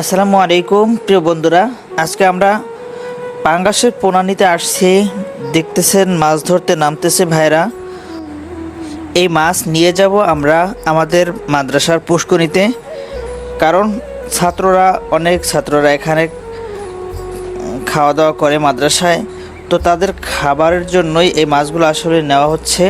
আসসালামু আলাইকুম, প্রিয় বন্ধুরা। আজকে আমরা পাঙ্গাসের পোনা নিতে আসছি। দেখতেছেন, মাছ ধরতে নামতেছে ভাইরা। এই মাছ নিয়ে যাব আমরা আমাদের মাদ্রাসার পুষ্করিতে কারণ ছাত্ররা, অনেক ছাত্ররা এখানে খাওয়া দাওয়া করে মাদ্রাসায়। তো তাদের খাবারের জন্যই এই মাছগুলো আসলে নেওয়া হচ্ছে।